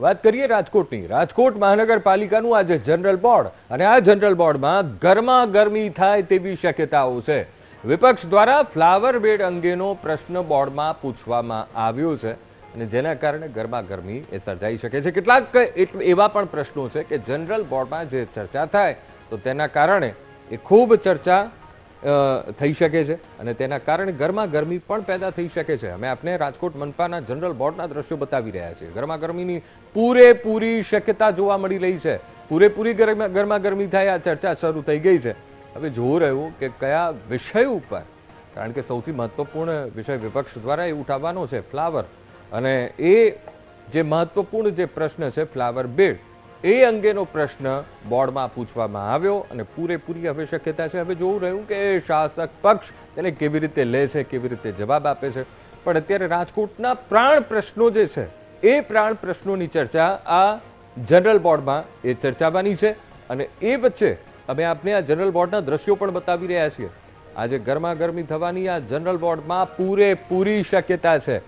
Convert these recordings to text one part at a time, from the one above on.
વાત કરીએ રાજકોટની. રાજકોટ મહાનગરપાલિકાનું આજે જનરલ બોર્ડ અને આ જનરલ બોર્ડમાં ગરમા ગરમી થાય તેવી શક્યતાઓ છે. વિપક્ષ દ્વારા ફ્લાવર બેડ અંગેનો પ્રશ્ન બોર્ડમાં પૂછવામાં આવ્યો છે અને જેના કારણે ગરમા ગરમી એ સર્જાઈ શકે છે. કેટલાક એવા પણ પ્રશ્નો છે કે જનરલ બોર્ડમાં જે ચર્ચા થાય તો તેના કારણે એ ખૂબ ચર્ચા થઈ શકે છે અને તેના કારણે ગરમા ગરમી પણ પેદા થઈ શકે છે. અમે આપને રાજકોટ મનપાના જનરલ બોર્ડના દ્રશ્યો બતાવી રહ્યા છીએ. ગરમા ગરમીની પૂરેપૂરી શક્યતા જોવા મળી રહી છે. પૂરેપૂરી ગરમા ગરમા થાય, આ ચર્ચા શરૂ થઈ ગઈ છે. હવે જોવું રહ્યું કે કયા વિષય ઉપર, કારણ કે સૌથી મહત્વપૂર્ણ વિષય વિપક્ષ દ્વારા એ ઉઠાવવાનો છે, ફ્લાવર. અને એ જે મહત્વપૂર્ણ જે પ્રશ્ન છે, ફ્લાવર બેડ એ અંગેનો પ્રશ્ન બોર્ડમાં પૂછવામાં આવ્યો અને પૂરેપૂરી હવે શક્યતા છે. હવે જોવું રહ્યું કે શાસક પક્ષ તેને કેવી રીતે લે છે, કેવી રીતે જવાબ આપે છે. પણ અત્યારે રાજકોટના પ્રાણ પ્રશ્નો જે છે, એ પ્રાણ પ્રશ્નોની ચર્ચા આ જનરલ બોર્ડમાં એ ચર્ચાવાની છે. અને એ વચ્ચે અમે આપને આ જનરલ બોર્ડના દ્રશ્યો પણ બતાવી રહ્યા છીએ. આજે ગરમા ગરમી થવાની આ જનરલ બોર્ડમાં પૂરેપૂરી શક્યતા છે.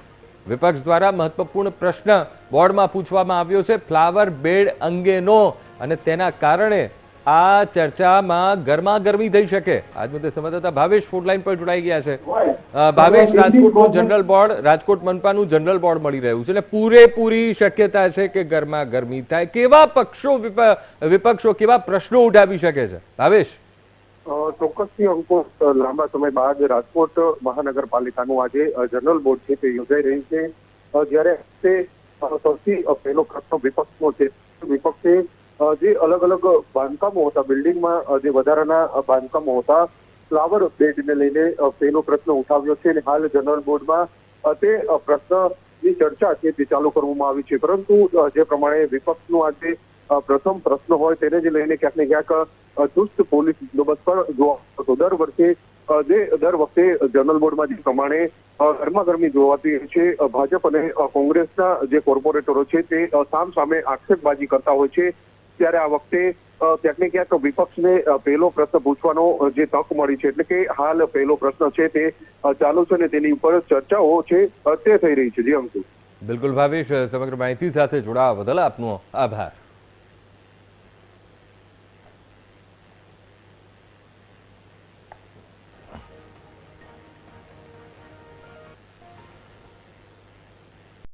વિપક્ષ દ્વારા મહત્વપૂર્ણ પ્રશ્ન બોર્ડમાં પૂછવામાં આવ્યો છે, ફ્લાવર બેડ અંગેનો. અને તેના કારણે આ ચર્ચામાં ગરમા ગરમી થઈ શકે. આજ મુદ્દે સંવાદદાતા ભાવેશ ફોનલાઈન પર જોડાઈ ગયા છે. ભાવેશ, રાજકોટનું જનરલ બોર્ડ, રાજકોટ મનપાનું જનરલ બોર્ડ મળી રહ્યું છે. એટલે પૂરેપૂરી શક્યતા છે કે ગરમા ગરમી થાય. કેવા પક્ષો વિપક્ષો કેવા પ્રશ્નો ઉઠાવી શકે છે? ભાવેશ? ચોક્કસથી અંકુશ લાંબા સમય બાદ રાજકોટ મહાનગરપાલિકાનું આજે જનરલ બોર્ડ છે તે યોજાઈ રહ્યું છે. જ્યારે સૌથી પહેલો પ્રશ્ન વિપક્ષનો છે. વિપક્ષે જે અલગ અલગ બાંધકામો હતા, બિલ્ડિંગમાં જે વધારાના બાંધકામો હતા, ફ્લાવર બેડને લઈને પહેલો પ્રશ્ન ઉઠાવ્યો છે અને હાલ જનરલ બોર્ડમાં તે પ્રશ્નની ચર્ચા છે તે ચાલુ કરવામાં આવી છે. પરંતુ જે પ્રમાણે વિપક્ષનો આજે પ્રથમ પ્રશ્ન હોય, તેને જ લઈને ક્યાંક ને ક્યાંક ચુસ્ત પોલીસ બંદોબસ્ત પણ જોવા દર વર્ષે જે દર વખતે જનરલ બોર્ડમાં જે પ્રમાણે ગરમાગરમી જોવાતી છે ભાજપ અને કોંગ્રેસના જે કોર્પોરેટરો છે તે સામ સામે આક્ષેપબાજી કરતા હોય છે. ત્યારે આ વખતે ક્યાંક ને ક્યાંક વિપક્ષને પહેલો પ્રશ્ન પૂછવાનો જે તક મળી છે, એટલે કે હાલ પહેલો પ્રશ્ન છે તે ચાલુ છે અને તેની ઉપર ચર્ચાઓ છે તે થઈ રહી છે. જી અંકુશ બિલકુલ ભાવેશ, સમગ્ર માહિતી સાથે જોડાવા બદલ આપનો આભાર.